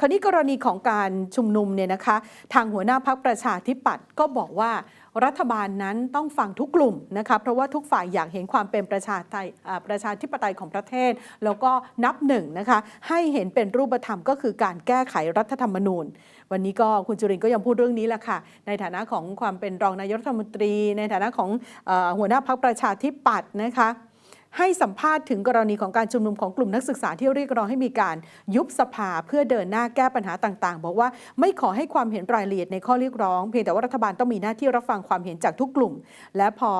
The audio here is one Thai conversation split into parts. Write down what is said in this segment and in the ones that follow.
คราวนี้กรณีของการชุมนุมเนี่ยนะคะ ทางหัวหน้าพักประชาธิปัตย์ก็บอกว่ารัฐบาลนั้นต้องฟังทุกกลุ่มนะคะเพราะว่าทุกฝ่ายอยากเห็นความเป็นประชาไทยประชาธิปไตยของประเทศ แล้วก็นับหนึ่งนะคะให้เห็นเป็นรูปธรรมก็คือการแก้ไขรัฐธรรมนูญ วันนี้ก็คุณจุรินทร์ก็ยังพูดเรื่องนี้แหละค่ะ ในฐานะของความเป็นรองนายกรัฐมนตรี ในฐานะของอหัวหน้าพักประชาธิปัตย์นะคะ ให้สัมภาษณ์ถึงกรณีของการชุมนุมของกลุ่มนักศึกษาที่เรียกร้องให้มีการยุบสภาเพื่อเดินหน้าแก้ปัญหาต่างๆ บอกว่าไม่ขอให้ความเห็นรายละเอียดในข้อเรียกร้อง เพียงแต่ว่ารัฐบาลต้องมีหน้าที่รับฟังความเห็นจากทุกกลุ่ม และพอ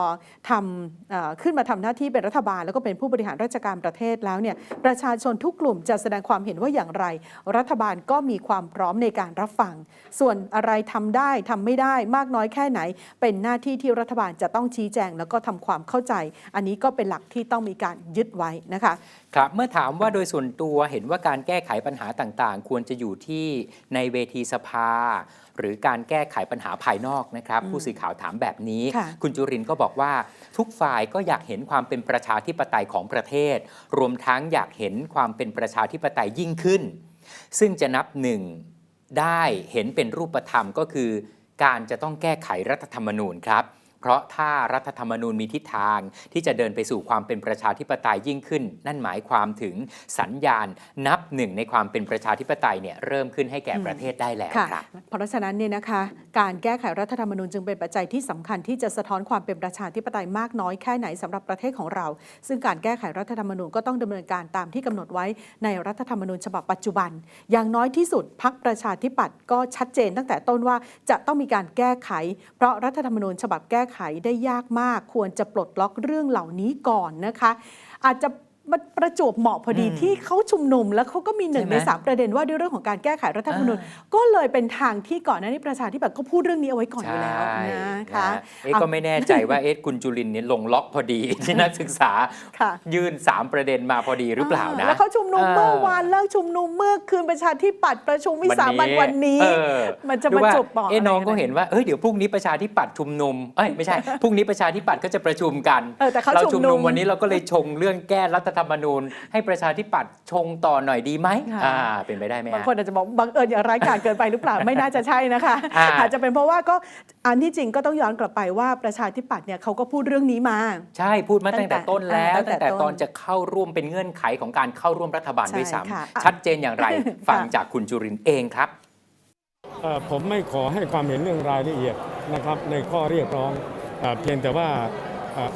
ทำอขึ้นมาทำหน้าที่เป็นรัฐบาล แล้วก็เป็นผู้บริหารราชการประเทศแล้วเนี่ยประชาชนทุกกลุ่มจะแสดงความเห็นว่าอย่างไร รัฐบาลก็มีความพร้อมในการรับฟัง ส่วนอะไรทำได้ทำไม่ได้มากน้อยแค่ไหน เป็นหน้าที่ที่รัฐบาลจะต้องชี้แจง แล้วก็ทำความเข้าใจ อันนี้ก็เป็นหลักที่ต้องมีการยึดไว้นะคะ ครับเมื่อถามว่าโดยส่วนตัวเห็นว่าการแก้ไขปัญหาต่างๆ ควรจะอยู่ที่ในเวทีสภา หรือการแก้ไขปัญหาภายนอกนะครับ ผู้สื่อข่าวถามแบบนี้ ค่ะคุณจุรินทร์ก็บอกว่าทุกฝ่ายก็อยากเห็นความเป็นประชาธิปไตยของประเทศ รวมทั้งอยากเห็นความเป็นประชาธิปไตยยิ่งขึ้น ซึ่งจะนับหนึ่งได้เห็นเป็นรูปธรรมก็คือ การจะต้องแก้ไขรัฐธรรมนูญครับ เพราะถ้ารัฐธรรมนูญมีทิศทางที่จะเดินไปสู่ความเป็นประชาธิปไตยยิ่งขึ้น นั่นหมายความถึงสัญญาณนับหนึ่งในความเป็นประชาธิปไตยเนี่ยเริ่มขึ้นให้แก่ประเทศได้แล้วค่ะครับเพราะฉะนั้นเนี่ยนะคะการแก้ไขรัฐธรรมนูญจึงเป็นปัจจัยที่สำคัญที่จะสะท้อนความเป็นประชาธิปไตยมากน้อยแค่ไหนสำหรับประเทศของเรา ซึ่งการแก้ไขรัฐธรรมนูญก็ต้องดำเนินการตามที่กำหนดไว้ในรัฐธรรมนูญฉบับปัจจุบัน อย่างน้อยที่สุดพักประชาธิปัตย์ก็ชัดเจนตั้งแต่ต้นว่าจะต้องมีการแก้ไข เพราะรัฐธรรมนูญฉบับแก้ไขได้ยากมาก ควรจะปลดล็อกเรื่องเหล่านี้ก่อนนะคะ อาจจะ มันประจวบเหมาะพอดีอืมที่เขาชุมนุม แล้วเขาก็มีหนึ่งใช่ไหมในสามประเด็นว่าด้วยเรื่องของการแก้ไขรัฐธรรมนูญก็เลยเป็นทางที่ก่อนหน้านี้ประชาธิปัตย์ก็พูดเรื่องนี้เอาไว้ก่อนอยู่แล้วใช่นะคะเอ๊ะก็ไม่แน่ใจว่าเอ๊ะคุณจุรินทร์เนี่ยลงล็อกพอดีที่นักศึกษาค่ะยื่น 3 ประเด็นมาพอดีหรือเปล่านะแล้วเขาชุมนุมเออเมื่อวานเลิกชุมนุมเมื่อคืนประชาธิปัตย์ประชุมวิสามันวันนี้เออมันจะหรือมาว่าจบปอกเอ๊ะน้องก็ะไรเห็นว่าเอ้ยเดี๋ยวพรุ่งนี้ประชาธิปัตย์ชุมนุมเอ้ยไม่ใช่พรุ่งนี้ประชาธิปัตย์ก็จะประชุมกันเออแต่เขาเราชุชุมมนุนุมมวันนี้เราก็เลยชงเรื่องแก้รัฐธรรมนูญ ให้ประชาธิปัตย์ชงต่อหน่อยดีไหมค่ะอ่าเป็นไปได้ไหมบางฮะคนอาจจะบอกบังเอิญอย่างร้ายกาจเกินไปหรือเปล่าไม่น่าจะใช่นะคะอ่าอาจจะเป็นเพราะว่าก็อันที่จริงก็ต้องย้อนกลับไปว่าประชาธิปัตย์เนี่ยเขาก็พูดเรื่องนี้มา ใช่พูดมาตั้งแต่ต้นแล้ว ตั้งแต่ตั้งแต่ต้นตอนจะเข้าร่วมเป็นเงื่อนไขของการเข้าร่วมรัฐบาลใช่ด้วยซ้ค่ะำชัดเจนอย่างไรฟังจากคุณจุรินทร์เองครับเอ่อผมไม่ขอให้ความเห็นเรื่องรายละเอียดนะครับในข้อเรียกร้องเอ่อเพียงแต่ว่าเอ่อ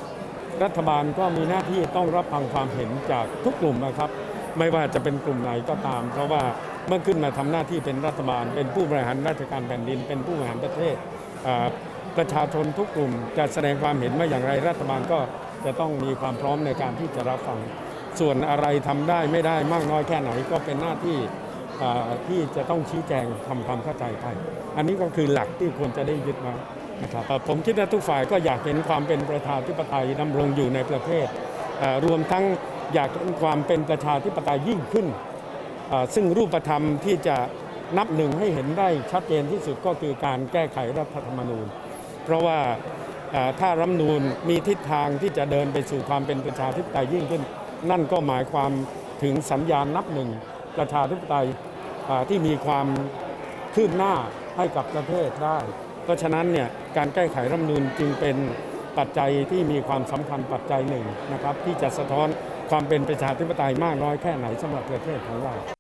รัฐบาลก็มีหน้าที่ต้องรับฟังความเห็นจากทุกกลุ่มนะครับ ไม่ว่าจะเป็นกลุ่มไหนก็ตาม เพราะว่าเมื่อขึ้นมาทำหน้าที่เป็นรัฐบาล เป็นผู้บริหารราชการแผ่นดิน เป็นผู้บริหารประเทศประชาชนทุกกลุ่มจะแสดงความเห็นว่าอย่างไรรัฐบาลก็จะต้องมีความพร้อมในการที่จะรับฟัง ส่วนอะไรทำได้ไม่ได้มากน้อยแค่ไหนก็เป็นหน้าที่ ที่จะต้องชี้แจงทำความเข้าใจไป อันนี้ก็คือหลักที่ควรจะได้ยึดมานะครับผมคิดว่าทุกฝ่ายก็อยากเห็นความเป็นประชาธิปไตยดำรงอยู่ในประเทศรวมทั้งอยากเห็นความเป็นประชาธิปไตยยิ่งขึ้น ซึ่งรูปธรรมที่จะนับหนึ่งให้เห็นได้ชัดเจนที่สุดก็คือการแก้ไขรัฐธรรมนูญ เพราะว่าถ้ารัฐนูญมีทิศทางที่จะเดินไปสู่ความเป็นประชาธิปไตยยิ่งขึ้น นั่นก็หมายความถึงสัญญาณนับหนึ่งประชาธิปไตย ที่มีความคืบหน้าให้กับประเทศได้ เพราะฉะนั้นเนี่ยการแก้ไขรัฐมนูลจึงเป็นปัจจัยที่มีความสำคัญปัจจัยหนึ่งนะครับที่จะสะท้อนความเป็นประชาธิปไตยมากน้อยแค่ไหนสำหรับประเทศของเรา